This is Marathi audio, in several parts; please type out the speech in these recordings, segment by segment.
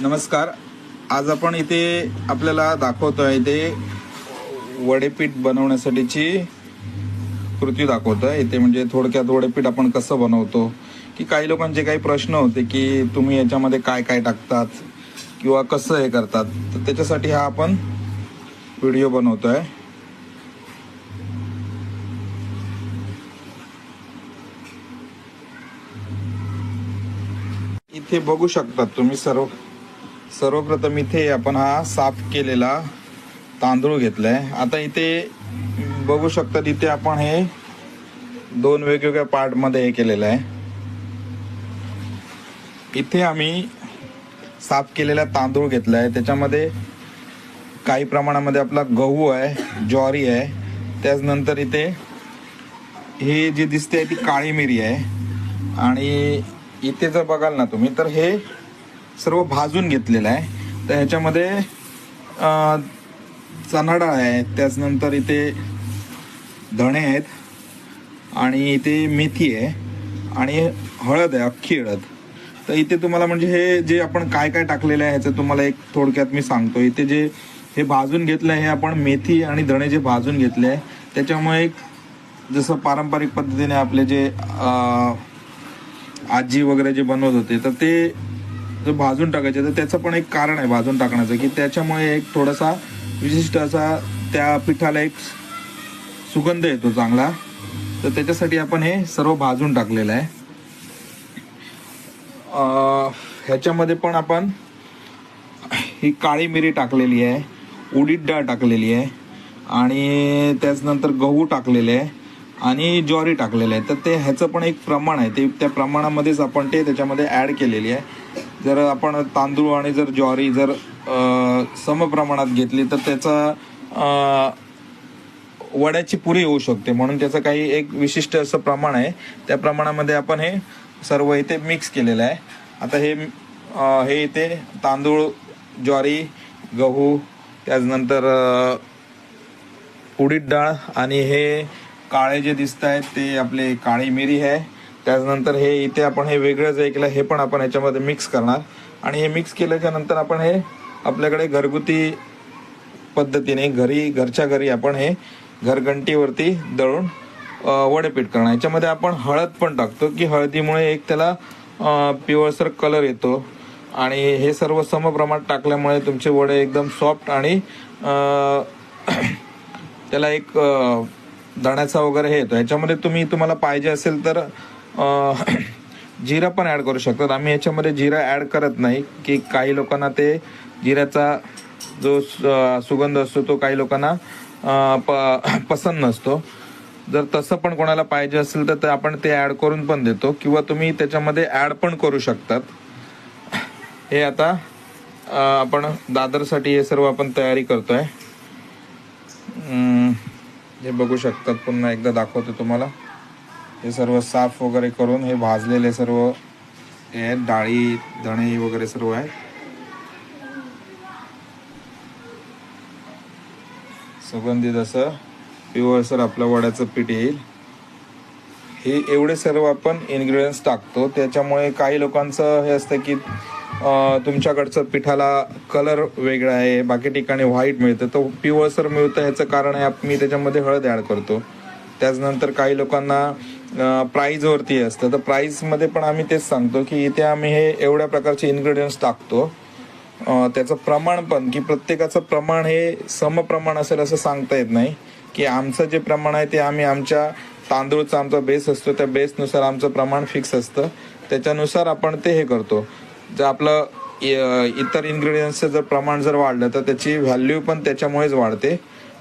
नमस्कार. आज आपण इथे आपल्याला दाखवतोय इथे वडेपीठ बनवण्यासाठीची कृती दाखवतोय. इथे म्हणजे थोडक्यात वडेपीठ आपण कसं बनवतो की काही लोकांचे काही प्रश्न होते की तुम्ही याच्यामध्ये काय काय टाकतात किंवा कसं हे करतात. तर त्याच्यासाठी हा आपण व्हिडिओ बनवतोय. इथे बघू शकतात तुम्ही सर्व सर्वप्रथम इथे आपण हा साफ केलेला तांदूळ घेतलाय. आता इथे बघू शकतात इथे आपण हे दोन वेगवेगळ्या पार्टमध्ये हे केलेलं आहे. इथे आम्ही साफ केलेला तांदूळ घेतलाय. त्याच्यामध्ये काही प्रमाणामध्ये आपला गहू आहे ज्वारी आहे. त्याचनंतर इथे हे जे दिसते ती काळी मिरी आहे. आणि इथे जर बघाल ना तुम्ही तर हे सर्व भाजून घेतलेलं आहे. तर ह्याच्यामध्ये अं, आहे त्याचनंतर इथे धणे आहेत आणि इथे मेथी आहे आणि हळद आहे अख्खी हळद. तर इथे तुम्हाला म्हणजे हे जे आपण काय काय टाकलेलं आहे ह्याचं तुम्हाला एक थोडक्यात मी सांगतो. इथे जे हे भाजून घेतलं आहे हे आपण मेथी आणि धणे जे भाजून घेतले आहे त्याच्यामुळे एक जसं पारंपरिक पद्धतीने आपले जे आजी वगैरे जे बनवत होते तर ते जर भाजून टाकायचे तर त्याचं पण एक कारण आहे भाजून टाकण्याचं की त्याच्यामुळे एक थोडासा विशिष्ट असा त्या पिठाला एक सुगंध येतो चांगला. तर त्याच्यासाठी आपण हे सर्व भाजून टाकलेलं आहे. ह्याच्यामध्ये पण आपण ही काळी मिरी टाकलेली आहे उडीद डाळ टाकलेली आहे आणि त्याचनंतर गहू टाकलेले आहे आणि ज्वारी टाकलेलं आहे. तर ते ह्याचं पण एक प्रमाण आहे ते त्या प्रमाणामध्येच आपण ते त्याच्यामध्ये ॲड केलेली आहे. जर आपण तांदूळ आणि जर ज्वारी जर समप्रमाणात घेतली तर त्याचा वड्याची पुरी होऊ शकते. म्हणून त्याचं काही एक विशिष्ट असं प्रमाण आहे. त्या प्रमाणामध्ये आपण हे सर्व इथे मिक्स केलेलं आहे. आता हे हे इथे तांदूळ ज्वारी गहू त्याचनंतर उडीद डाळ आणि हे काळे जे दिसत आहेत ते आपले काळी मिरी आहे. त्याचनंतर हे इथे आपण हे वेगळं जे केलं हे पण आपण याच्यामध्ये मिक्स करणार. आणि हे मिक्स केल्याच्यानंतर आपण हे आपल्याकडे घरगुती पद्धतीने घरी घरच्या घरी आपण हे घरघंटीवरती दळून वडेपीठ करणार. याच्यामध्ये आपण हळद पण टाकतो की हळदीमुळे एक त्याला पिवळसर कलर येतो. आणि हे सर्व समप्रमाणात टाकल्यामुळे तुमचे वडे एकदम सॉफ्ट आणि त्याला एक दाण्याचा वगैरे हे येतो. ह्याच्यामध्ये तुम्ही तुम्हाला पाहिजे असेल तर जिरा पण ॲड करू शकतात. आम्ही याच्यामध्ये जिरा ॲड करत नाही की काही लोकांना ते जिऱ्याचा जो सुगंध असतो तो काही लोकांना प पसंत नसतो. जर तसं पण कोणाला पाहिजे असेल तर ते आपण ते ॲड करून पण देतो किंवा तुम्ही त्याच्यामध्ये ॲड पण करू शकतात. हे आता आपण दादरसाठी हे सर्व आपण तयारी करतो आहे हे बघू शकतात. पुन्हा एकदा दाखवतो तुम्हाला. हे सर्व साफ वगैरे करून हे भाजलेले सर्व हे आहेत डाळी धणे वगैरे सर्व आहेत. सुगंधित असं पिवळसर आपलं वड्याचं पीठ येईल. हे एवढे सर्व आपण इन्ग्रेडियंट्स टाकतो. त्याच्यामुळे काही लोकांचं हे असतं की तुमच्याकडचं पिठाला कलर वेगळा आहे बाकी ठिकाणी व्हाईट मिळतं. तर पिवळसर मिळतं ह्याचं कारण आहे आप- मी त्याच्यामध्ये हळद ॲड करतो. त्याचनंतर काही लोकांना प्राईजवरती असतं. तर प्राईजमध्ये पण आम्ही तेच सांगतो की इथे आम्ही हे एवढ्या प्रकारचे इन्ग्रेडियंट्स टाकतो. त्याचं प्रमाण पण की प्रत्येकाचं प्रमाण हे समप्रमाण असेल असं सांगता येत नाही. की आमचं जे प्रमाण आहे ते आम्ही आमच्या तांदूळचा आमचा बेस असतो त्या बेसनुसार आमचं प्रमाण फिक्स असतं. त्याच्यानुसार आपण ते हे करतो. जर आपलं इतर इन्ग्रेडियंट्सचं जर प्रमाण जर वाढलं तर त्याची व्हॅल्यू पण त्याच्यामुळेच वाढते.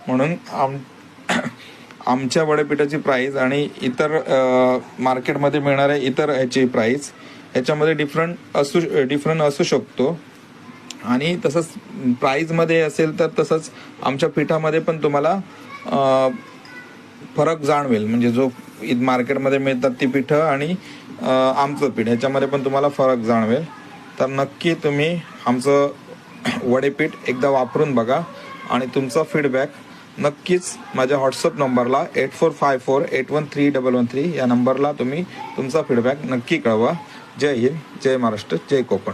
म्हणून आम आमच्या वडेपिठाची प्राईस आणि इतर मार्केटमध्ये मिळणाऱ्या इतर ह्याची प्राईस ह्याच्यामध्ये डिफरंट असू डिफरंट असू शकतो. आणि तसंच प्राईजमध्ये असेल तर तसंच आमच्या पिठामध्ये पण तुम्हाला फरक जाणवेल. म्हणजे जो मार्केटमध्ये मिळतात ती पिठं आणि आमचं पीठ ह्याच्यामध्ये पण तुम्हाला फरक जाणवेल. तर नक्की तुम्ही आमचं वडेपीठ एकदा वापरून बघा आणि तुमचा फीडबॅक नक्कीच माझ्या व्हॉट्सअप नंबरला eight four five four eight one three double one three या नंबरला तुम्ही तुमचा फीडबॅक नक्की कळवा. जय हिंद जय महाराष्ट्र जय कोकण.